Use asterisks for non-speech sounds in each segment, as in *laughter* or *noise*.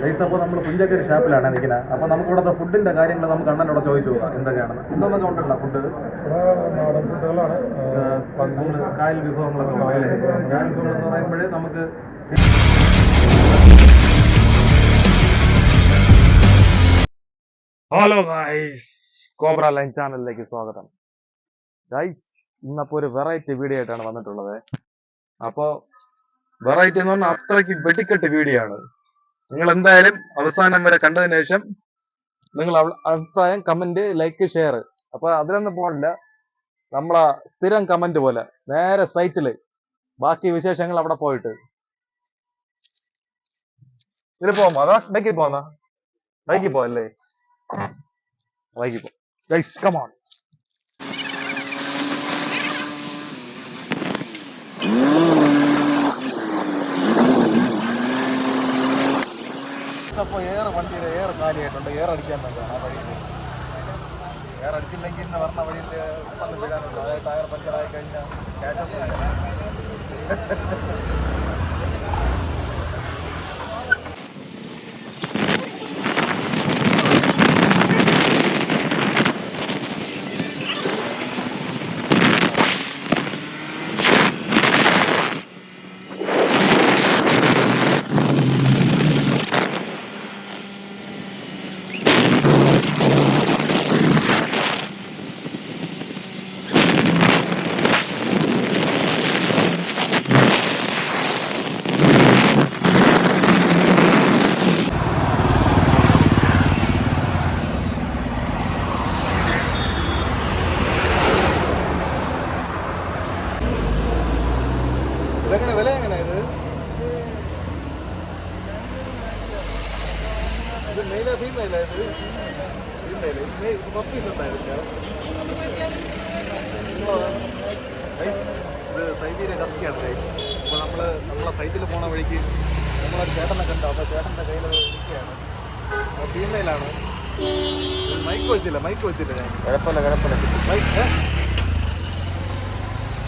Guys അപ്പോൾ നമ്മൾ പുഞ്ചക്കരി ഷാപ്പിലാണ് നിൽക്കുന്നത് അപ്പോൾ നമുക്ക് ഇവിടുത്തെ ഫുഡിന്റെ കാര്യങ്ങൾ നമുക്ക് അണ്ണനോട് ചോദിച്ചു പോകാം എന്തൊക്കെയാണെന്ന് എന്തൊക്കെ ഉണ്ടല്ലോ ഫുഡ് നാടൻ ഫുഡുകളാണ് നമ്മൾ കായൽ വിഭവങ്ങളൊക്കെ കായൽ വിഭവങ്ങൾ. എന്ന് പറയുമ്പോൾ നമുക്ക് ഹലോ ഗൈസ് കോബ്ര ലൈൻ ചാനലിലേക്ക് സ്വാഗതം. ഗൈസ് ഇന്നപ്പോ ഒരു വെറൈറ്റി വീഡിയോ ആയിട്ടാണ് വന്നിട്ടുള്ളത്. അപ്പോ വെറൈറ്റി എന്ന് പറഞ്ഞാൽ അത്രയ്ക്ക് വെടിക്കെട്ട് വീഡിയോ ആണ്. നിങ്ങൾ എന്തായാലും അവസാനം വരെ കണ്ടതിന് ശേഷം നിങ്ങൾ അഭിപ്രായം കമന്റ് ലൈക്ക് ഷെയർ അപ്പൊ അതിലൊന്നും പോകണില്ല നമ്മളെ സ്ഥിരം കമന്റ് പോലെ നേരെ സൈറ്റിൽ ബാക്കി വിശേഷങ്ങൾ അവിടെ പോയിട്ട്. ഇതിൽ പോകുമ്പോ അതാ ബൈക്കിൽ പോന്നാ ബൈക്കിൽ പോവല്ലേ ബൈക്കിൽ പോ ഗൈസ് കമോൺ അപ്പോൾ എയർ കാലിയായിട്ടുണ്ട്. എയർ അടിക്കാൻ വേണ്ടിയാണ് ആ വഴിയിൽ എയർ അടിച്ചില്ലെങ്കിൽ ഇന്ന് പറഞ്ഞ വഴിയിൽ വന്ന് വീഴാനുണ്ട്. അതായത് ടയർ പഞ്ചറായി കഴിഞ്ഞാൽ വില എങ്ങനെ ഇത് ഇത് മെയിലാ ഫീമെയിലാ ഇത് ഫീമെയിൽ പപ്പീസ് ഉണ്ടായിരുന്നില്ല ഗൈസ്, ഇത് സൈബീരിയൻ കസ്കിയാണ് ഗൈസ് അപ്പോൾ നമ്മൾ നമ്മളെ സൈറ്റിൽ പോണ വഴിക്ക് നമ്മളൊരു ചേട്ടനെ കണ്ടു. അപ്പോൾ ചേട്ടന്റെ കയ്യിൽ ഇരിക്കുകയാണ്. ഫീമെയിലാണ് മൈക്ക് വെച്ചില്ല മൈക്ക് വെച്ചില്ല ഞാൻ. കുഴപ്പമില്ല കുഴപ്പമില്ല മൈക്ക്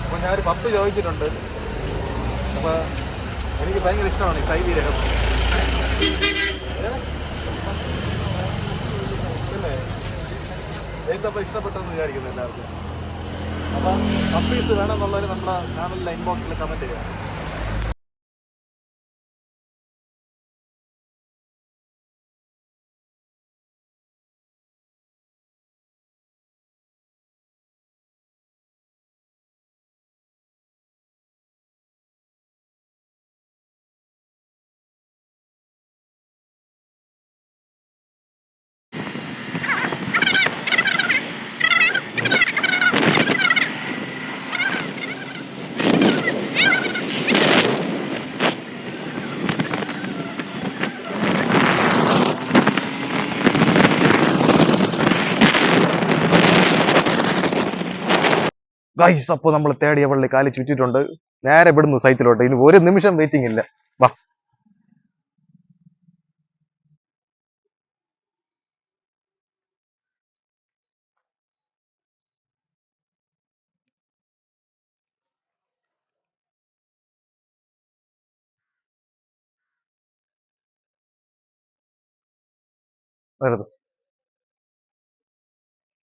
അപ്പോൾ ഞാനൊരു പപ്പ് ചോദിച്ചിട്ടുണ്ട്. അപ്പോൾ എനിക്ക് ഭയങ്കര ഇഷ്ടമാണ് ഈ സൈബി രഹസ്യം അല്ലേ ഇഷ്ടപ്പെട്ടെന്ന് വിചാരിക്കുന്നു എല്ലാവർക്കും. അപ്പം പപ്പീസ് വേണമെന്നുള്ളവർ നമ്മുടെ ചാനലിലെ ഇൻബോക്സിൽ കമന്റ് ചെയ്യാം. ഗൈസ് അപ്പൊ നമ്മൾ തേടിയ പള്ളി കാലി ചുറ്റിട്ടുണ്ട് നേരെ വിടുന്നു സൈറ്റിലോട്ട്. ഇനി ഒരു നിമിഷം വെയിറ്റിംഗ് ഇല്ല. വാ.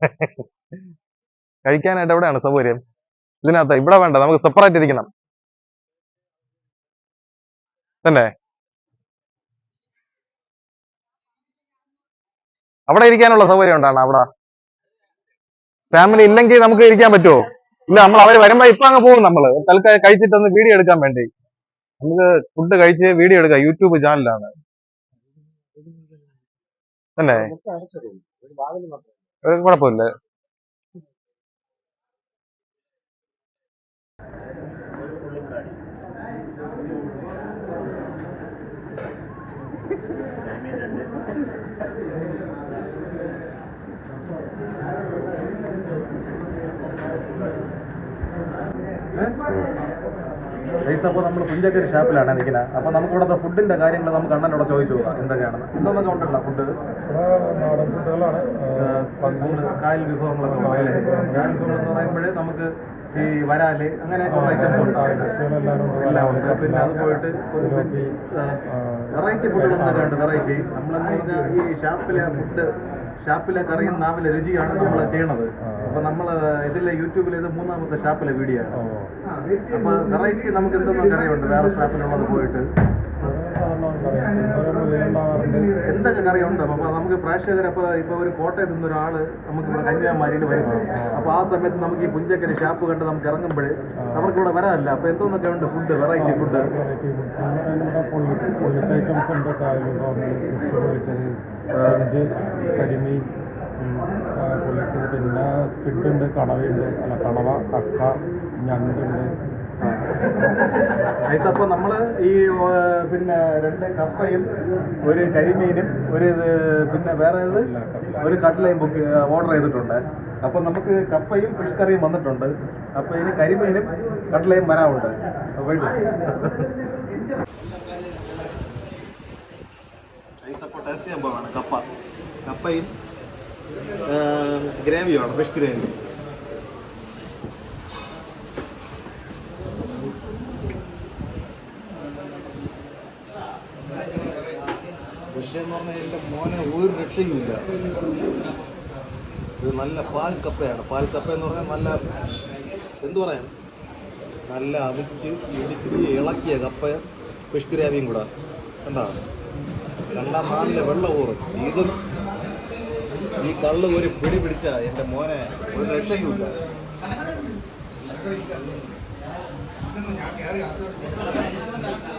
*laughs* കഴിക്കാനായിട്ട് എവിടെയാണ് സൗകര്യം? ഇതിനകത്ത് ഇവിടെ വേണ്ട നമുക്ക് സെപ്പറേറ്റ് ഇരിക്കണം. തന്നെ അവിടെ ഇരിക്കാനുള്ള സൗകര്യം ഉണ്ടാണ് അവിടെ. ഫാമിലി ഇല്ലെങ്കിൽ നമുക്ക് ഇരിക്കാൻ പറ്റുമോ? ഇല്ല നമ്മൾ അവർ വരുമ്പോ ഇപ്പൊ അങ്ങ് പോകും നമ്മൾ. തൽക്കാലം കഴിച്ചിട്ടൊന്ന് വീഡിയോ എടുക്കാൻ വേണ്ടി. നമുക്ക് ഫുഡ് കഴിച്ച് വീഡിയോ എടുക്കാം. യൂട്യൂബ് ചാനലാണ് തന്നെ ഏ, കുഴപ്പമില്ല. ഗൈസ് അപ്പോൾ നമ്മൾ പുഞ്ചക്കരി ഷാപ്പിലാണ് നിൽക്കുന്നത് അപ്പോൾ നമുക്ക് ഇവിടുത്തെ ഫുഡിന്റെ കാര്യങ്ങൾ നമുക്ക് അണ്ണനോട് ചോദിച്ചു പോകാം എന്തൊക്കെയാണെന്ന് എന്തൊക്കെ ഉണ്ടല്ലോ ഫുഡ് ഇവിടെ നാടൻ ഫുഡുകളാണ് കായൽ വിഭവങ്ങളൊക്കെ ഞാൻ കായൽ വിഭവങ്ങൾ. എന്ന് പറയുമ്പോൾ നമുക്ക് ഈ വരാൽ അങ്ങനെയൊക്കെയുള്ള ഐറ്റംസ് ഉണ്ട് എല്ലാം ഉണ്ട്. പിന്നെ അത് പോയിട്ട് വെറൈറ്റി എന്തൊക്കെ ഉണ്ട്. വെറൈറ്റി. നമ്മളെന്ന് പറഞ്ഞാൽ ഈ ഷാപ്പിലെ ഫുഡ് ഷാപ്പിലെ കറിയും നാവിലെ രുചിയാണ് നമ്മൾ ചെയ്യണത്. അപ്പൊ നമ്മൾ ഇതിലെ യൂട്യൂബിൽ ഇത് മൂന്നാമത്തെ ഷാപ്പിലെ വീഡിയോ ആണ്. അപ്പൊ വെറൈറ്റി നമുക്ക് എന്തെന്നൊക്കെ അറിയുണ്ട് വേറെ ഷാപ്പിലുള്ളത് പോയിട്ട്. എന്തൊക്കെ കറിയുണ്ട് അപ്പൊ നമുക്ക് പ്രേക്ഷകർ അപ്പൊ ഇപ്പൊ ഒരു കോട്ടയത്ത് നിന്ന് ഒരാൾ നമുക്ക് ഇവിടെ കന്യാകുമാരിയിൽ വരുന്നത് അപ്പൊ ആ സമയത്ത് നമുക്ക് ഈ പുഞ്ചക്കരി ഷാപ്പ് കണ്ട് നമുക്ക് ഇറങ്ങുമ്പോൾ അവർക്ക് ഇവിടെ വരാനല്ല. അപ്പൊ എന്തോന്നൊക്കെ ഉണ്ട്? ഫുഡ് വെറൈറ്റി ഫുഡ് ഉണ്ട് കരിമീൻ പൊള്ളിച്ചത് പിന്നെ സ്കിഡ് ഉണ്ട് കണവയുണ്ട് അല്ല കണവ കക്ക ഞണ്ടുണ്ട് ഐസ് അപ്പോൾ നമ്മൾ ഈ പിന്നെ രണ്ട് കപ്പയും ഒരു കരിമീനും ഒരു പിന്നെ വേറെ ഇത് ഒരു കട്ട്ലയും ബുക്ക് ഓർഡർ ചെയ്തിട്ടുണ്ട്. അപ്പോൾ നമുക്ക് കപ്പയും ഫിഷ് കറിയും വന്നിട്ടുണ്ട്. അപ്പോൾ ഇനി കരിമീനും കട്ട്ലയും വരാറുണ്ട് കപ്പ. കപ്പയും ഗ്രേവിയാണ് ഫിഷ് ഗ്രേവി എന്ന് പറഞ്ഞാൽ എന്റെ മോനെ ഒരു രക്ഷയുമില്ല. ഇത് നല്ല പാൽ കപ്പയാണ്. പാൽ കപ്പ എന്ന് പറഞ്ഞാൽ നല്ല എന്തു പറയാം? നല്ല അവിച്ച് ഇടിച്ച് ഇളക്കിയ കപ്പ ഫിഷ് ഗ്രാവിയും കൂടെ. കണ്ടാ? രണ്ടാം നാലിലെ വെള്ളം ഊറും ഇതും ഈ കള്ള് ഒരു പിടി പിടിച്ച എന്റെ മോനെ ഒരു രക്ഷയുമില്ല.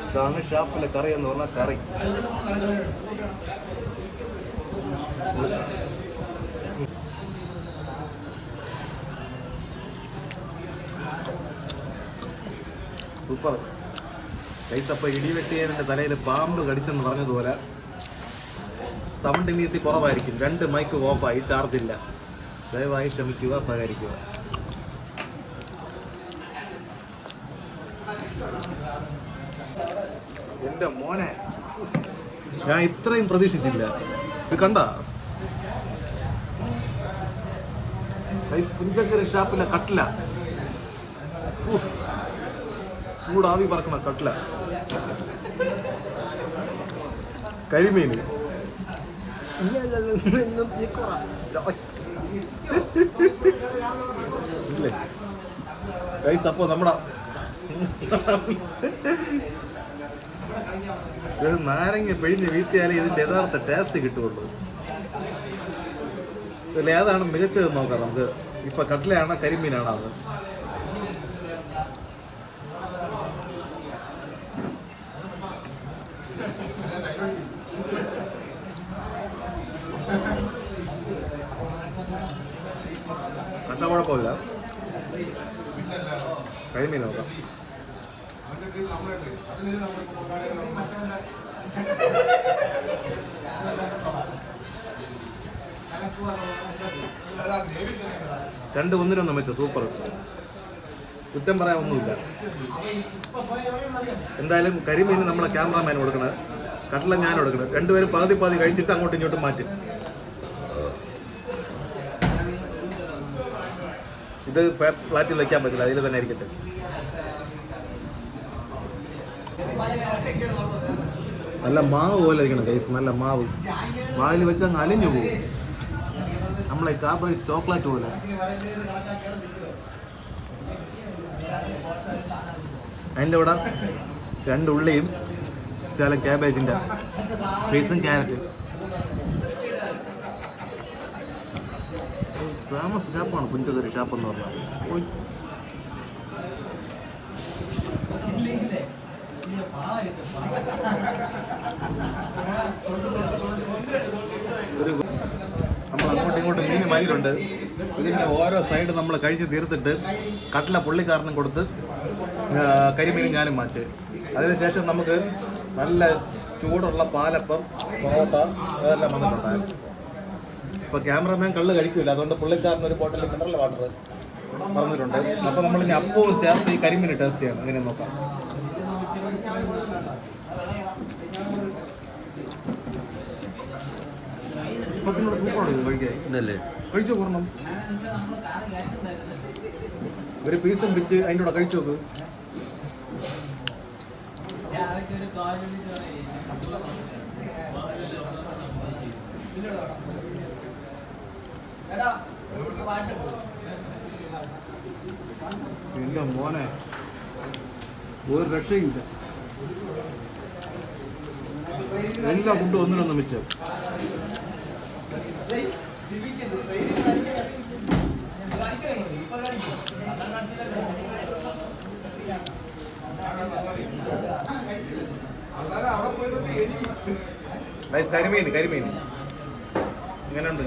ഇതാണ് ഷാപ്പിലെ കറി എന്ന് പറഞ്ഞാൽ കറി. സൂപ്പർ. കൈസപ്പ ഇടിവെട്ടിയതിന്റെ തലയിൽ പാമ്പ് കടിച്ചെന്ന് പറഞ്ഞതുപോലെ സൗണ്ട് ഇനിയത്തി കുറവായിരിക്കും. രണ്ട് മൈക്ക് ഓഫായി ചാർജ് ഇല്ല. ദയവായി ക്ഷമിക്കുക സഹകരിക്കുക. എന്റെ മോനെ. ഞാൻ ഇത്രയും പ്രതീക്ഷിച്ചില്ല ഇത് കണ്ട? പുഞ്ചക്കര ഷാപ്പിലെ കട്ടില. ചൂടാവി പറക്കണ കട്ടില. കരിമീൻ. ഇല്ലേ? ഗൈസ് അപ്പോൾ നമ്മുടെ നാരങ്ങ പിഴിഞ്ഞ് വീട്ടിയാലേ ഇതിന്റെ യഥാർത്ഥ ടേസ്റ്റ് കിട്ടുള്ളൂ ഇതിൽ ഏതാണ് മികച്ചതെന്ന് നോക്കാം നമുക്ക്. ഇപ്പൊ കട്ടിലയാണോ കരിമീനാണോ അത്? കട്ട കുഴപ്പമില്ല കരിമീൻ നോക്കാം. രണ്ട് ഒന്നിനൊന്നും വെച്ച സൂപ്പർ. കുറ്റം പറയാൻ ഒന്നുമില്ല എന്തായാലും കരിമീൻ നമ്മളെ ക്യാമറാമാൻ കൊടുക്കണത് കട്ടല ഞാൻ കൊടുക്കണത്. രണ്ടുപേരും പകുതി പകുതി കഴിച്ചിട്ട് അങ്ങോട്ടും ഇങ്ങോട്ടും മാറ്റി. ഇത് ഫ്ലാറ്റിൽ വെക്കാൻ പറ്റില്ല അതിൽ തന്നെ ഇരിക്കട്ടെ. നല്ല മാവ് പോലെ ഇരിക്കണം കൈസ് നല്ല മാവ്. മാവിൽ വെച്ച് അങ്ങ് അലിഞ്ഞു പോകും. നമ്മളെ കാപ്പറി ചോക്ലേറ്റ് പോലെ. അതിന്റെ കൂടെ രണ്ട് ഉള്ളിയും ചില ക്യാബേജിന്റെ പീസും ക്യാരറ്റ് ഫേമസ് ഷാപ്പാണ് പുഞ്ചകരി ഷാപ്പ് എന്ന് പറഞ്ഞാൽ ഓയ്. ഒരു നമ്മൾ അങ്ങോട്ടും ഇങ്ങോട്ടും മീൻ മയിലുണ്ട് ഇതിന്റെ ഓരോ സൈഡ് നമ്മൾ കഴിച്ച് തീർത്തിട്ട് കട്ടില പുള്ളിക്കാരനും കൊടുത്ത് കരിമീൻ ഞാനും മാച്ച് അതിനുശേഷം നമുക്ക് നല്ല ചൂടുള്ള പാലപ്പം പൊറോട്ട അതെല്ലാം വന്നിട്ടുണ്ടായിരുന്നു ഇപ്പോൾ ക്യാമറമാൻ കള്ള് കഴിക്കില്ല അതുകൊണ്ട് പുള്ളിക്കാരൻ ഒരു ബോട്ടിൽ മിനറൽ വാട്ടർ പറഞ്ഞിട്ടുണ്ട് അപ്പോൾ നമ്മൾ ഇനി അപ്പവും ചേർത്ത് ഈ കരിമീൻ ടേസ്റ്റ് ചെയ്യണം. അങ്ങനെ നോക്കാം. ഇപ്പത്തിനോട് സൂപ്പറാണ് ഇത്. കഴിക്കാൻ. ഇതല്ലേ കഴിച്ചോ കുറണം ഒരു പീസും പിച്ച് അതിന്റെ കൂടെ കഴിച്ചു നോക്ക് എന്റെ മോനെ ഒരു രക്ഷയില്ല എല്ലാ ഫുഡും ഒന്നിനൊന്നും വെച്ച്. കരിമീൻ കരിമീൻ. ഇങ്ങനെ ഉണ്ട്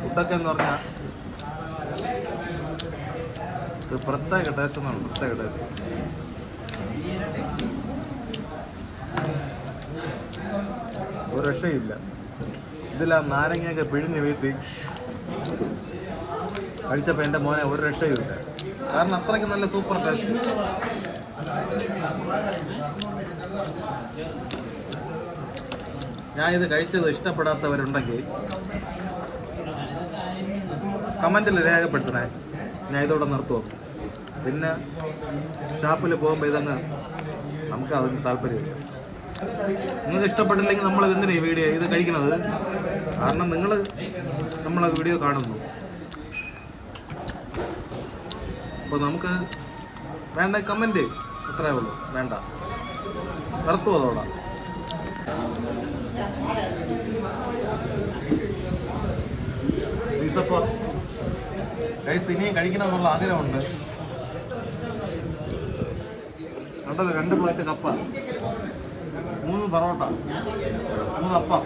ഫുഡൊക്കെ എന്ന് പറഞ്ഞാൽ ഇത് പ്രത്യേക ടേസ്റ്റ് എന്നാണ് പ്രത്യേക ടേസ്റ്റ് ഒരു രക്ഷയില്ല ഇതിൽ ആ നാരങ്ങയൊക്കെ പിഴിഞ്ഞ് വീഴ്ത്തി കഴിച്ചപ്പോൾ എന്റെ മോനെ ഒരു രക്ഷയുമില്ല. കാരണം അത്രയ്ക്ക് നല്ല സൂപ്പർ ടേസ്റ്റ് ഞാൻ ഇത് കഴിച്ചത് ഇഷ്ടപ്പെടാത്തവരുണ്ടെങ്കിൽ കമന്റിൽ രേഖപ്പെടുത്തണേ. ഞാൻ ഇതോടെ നിർത്തുമോ പിന്നെ ഷാപ്പിൽ പോകുമ്പോൾ ഇതങ്ങ് നമുക്ക് അതിന് താല്പര്യമില്ല. നിങ്ങൾക്ക് ഇഷ്ടപ്പെട്ടില്ലെങ്കിൽ നമ്മൾ എന്തിനാ ഈ വീഡിയോ ഇത് കഴിക്കുന്നത്? കാരണം നിങ്ങൾ നമ്മളെ വീഡിയോ കാണുന്നു. അപ്പോൾ നമുക്ക് വേണ്ട കമന്റ് അത്രേ ഉള്ളൂ. വേണ്ട. നിർത്തുമോ അതോടാ? ഇനിയും കഴിക്കണമെന്നുള്ള ആഗ്രഹമുണ്ട്. കണ്ടത് രണ്ട് പ്ലേറ്റ് കപ്പ. മൂന്ന് പൊറോട്ട. മൂന്ന് അപ്പം.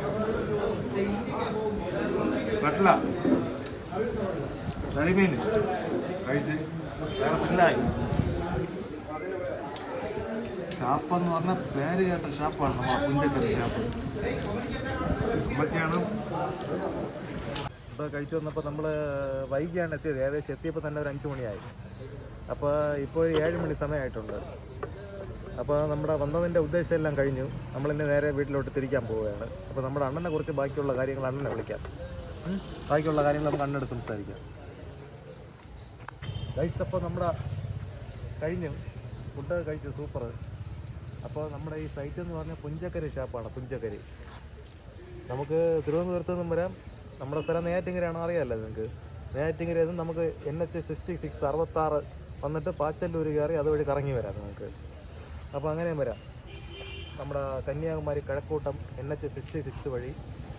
കട്ട്ല കരിമീൻ. കഴിച്ച് വേറെ പിള്ളായി ഷാപ്പെന്ന് പറഞ്ഞാൽ പേര് കേട്ട ഷാപ്പാണ് നമ്മളെ പുഞ്ചക്കറി ഷാപ്പ്. അമ്മച്ചിയാണ് ഇപ്പോൾ കഴിച്ചു വന്നപ്പോൾ നമ്മൾ വൈകിയാണ് എത്തിയത്. ഏകദേശം എത്തിയപ്പോൾ തന്നെ ഒരു അഞ്ച് മണിയായി. അപ്പോൾ ഇപ്പോൾ ഏഴ് മണി സമയമായിട്ടുണ്ട്. അപ്പോൾ നമ്മുടെ വന്നതിന്റെ ഉദ്ദേശം എല്ലാം കഴിഞ്ഞു. നമ്മളിന്ന് നേരെ വീട്ടിലോട്ട് തിരിക്കാൻ പോവുകയാണ്. അപ്പോൾ നമ്മുടെ അണ്ണനെ കുറിച്ച് ബാക്കിയുള്ള കാര്യങ്ങൾ അണ്ണനെ വിളിക്കാം. ബാക്കിയുള്ള കാര്യങ്ങൾ നമുക്ക് അണ്ണനോട് സംസാരിക്കാം. ഗൈസ് അപ്പോൾ നമ്മുടെ കഴിഞ്ഞു. ഫുഡ് കഴിച്ചു സൂപ്പർ അപ്പോൾ നമ്മുടെ ഈ സൈറ്റ് എന്ന് പറഞ്ഞാൽ പുഞ്ചക്കരി ഷാപ്പാണ് പുഞ്ചക്കരി. നമുക്ക് തിരുവനന്തപുരത്ത് നിന്നും വരാം. നമ്മുടെ സ്ഥലം നെയ്യാറ്റിങ്കരയാണോ അറിയാമല്ലോ നിങ്ങൾക്ക്? നെയ്യാറ്റിങ്കരയിൽ നിന്ന് നമുക്ക് എൻ എച്ച് സിക്സ്റ്റി സിക്സ് അറുപത്താറ് വന്നിട്ട് പാച്ചല്ലൂർ കയറി അതുവഴി കറങ്ങി വരാം നിങ്ങൾക്ക് അപ്പോൾ അങ്ങനെയും വരാം. നമ്മുടെ Kanyakumari Kazhakkoottam N H sixty six വഴി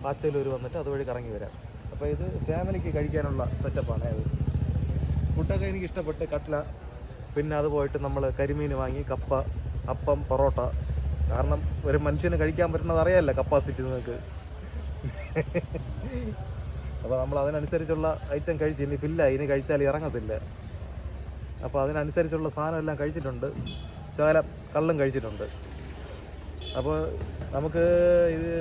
പാച്ചലൂർ വന്നിട്ട് അതുവഴി കറങ്ങി വരാം. അപ്പോൾ ഇത് ഫാമിലിക്ക് കഴിക്കാനുള്ള സെറ്റപ്പാണ് അത്. ഫുഡൊക്കെ എനിക്ക് ഇഷ്ടപ്പെട്ട് കട്ട്ല പിന്നെ അത് പോയിട്ട് നമ്മൾ കരിമീൻ വാങ്ങി കപ്പ അപ്പം പൊറോട്ട. കാരണം ഒരു മനുഷ്യന് കഴിക്കാൻ പറ്റുന്നത് അറിയാമല്ലോ കപ്പാസിറ്റി നിങ്ങൾക്ക് അപ്പോൾ നമ്മൾ അതിനനുസരിച്ചുള്ള ഐറ്റം കഴിച്ച് ഇനി ഫില്ല ഇനി കഴിച്ചാൽ ഇറങ്ങത്തില്ല. അപ്പോൾ അതിനനുസരിച്ചുള്ള സാധനം എല്ലാം കഴിച്ചിട്ടുണ്ട്. ശകലം കള്ളും കഴിച്ചിട്ടുണ്ട്. അപ്പോൾ നമുക്ക് ഇത്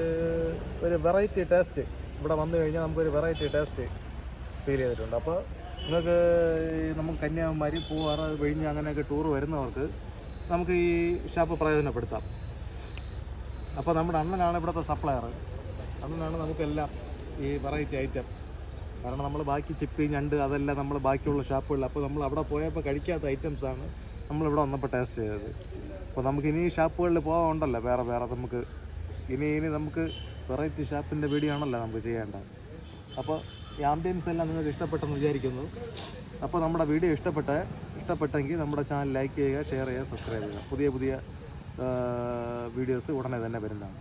ഒരു വെറൈറ്റി ടേസ്റ്റ് ഇവിടെ വന്നു കഴിഞ്ഞാൽ നമുക്കൊരു വെറൈറ്റി ടേസ്റ്റ് ഫീൽ ചെയ്തിട്ടുണ്ട്. അപ്പോൾ നിങ്ങൾക്ക് നമുക്ക് കന്യാകുമാരി പൂവാറ് വിഴിഞ്ഞ് അങ്ങനെയൊക്കെ ടൂർ വരുന്നവർക്ക് നമുക്ക് ഈ ഷാപ്പ് പ്രയോജനപ്പെടുത്താം. അപ്പോൾ നമ്മുടെ അണ്ണനാണ് ഇവിടുത്തെ സപ്ലയർ അണ്ണനാണ് നമുക്കെല്ലാം ഈ വെറൈറ്റി ഐറ്റം കാരണം നമ്മൾ ബാക്കി ചിപ്പി ഞണ്ട് അതെല്ലാം നമ്മൾ ബാക്കിയുള്ള ഷാപ്പുകളിൽ അപ്പോൾ നമ്മൾ അവിടെ പോയപ്പോൾ കഴിക്കാത്ത ഐറ്റംസാണ് നമ്മളിവിടെ വന്നപ്പോൾ ടേസ്റ്റ് ചെയ്തത്. അപ്പോൾ നമുക്ക് ഇനി ഷാപ്പുകളിൽ പോകാനുണ്ടല്ലോ വേറെ വേറെ നമുക്ക്. ഇനി ഇനി നമുക്ക് വെറൈറ്റി ഷാപ്പിന്റെ വീഡിയോ ആണല്ലോ നമുക്ക് ചെയ്യേണ്ടത്. അപ്പോൾ ഈ ആംബിയൻസ് എല്ലാം നിങ്ങൾക്ക് ഇഷ്ടപ്പെട്ടെന്ന് വിചാരിക്കുന്നു. അപ്പോൾ നമ്മുടെ വീഡിയോ ഇഷ്ടപ്പെട്ട ഇഷ്ടപ്പെട്ടെങ്കിൽ നമ്മുടെ ചാനൽ ലൈക്ക് ചെയ്യുക ഷെയർ ചെയ്യുക സബ്സ്ക്രൈബ് ചെയ്യുക. പുതിയ പുതിയ വീഡിയോസ് ഉടനെ തന്നെ വരുന്നതാണ്.